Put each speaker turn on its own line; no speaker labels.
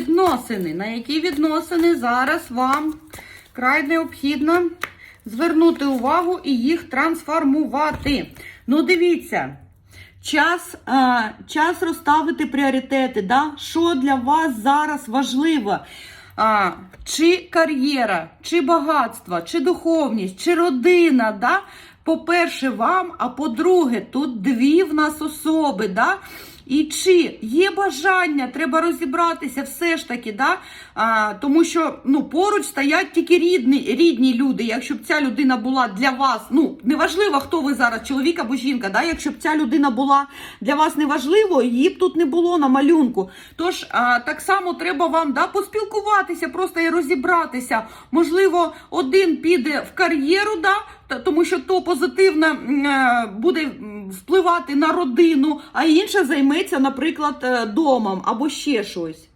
відносини. На які відносини зараз вам край необхідно звернути увагу і їх трансформувати. Ну, дивіться. Час, а, час розставити пріоритети. Да? Що для вас зараз важливо? А, чи кар'єра, чи багатство, чи духовність, чи родина. Да? По-перше, вам, а по-друге, тут дві в нас особи. Да? І чи є бажання, треба розібратися все ж таки, да? а, тому що ну, поруч стоять тільки рідні, рідні люди. Якщо б ця людина була для вас, ну неважливо, хто ви зараз, чоловік або жінка, да? якщо б ця людина була для вас неважливо, її б тут не було на малюнку. Тож а, так само треба вам да, поспілкуватися, просто і розібратися. Можливо, один піде в кар'єру, да? тому що то позитивно е, буде впливати на родину, а інша займеться, наприклад, е, домом або ще щось.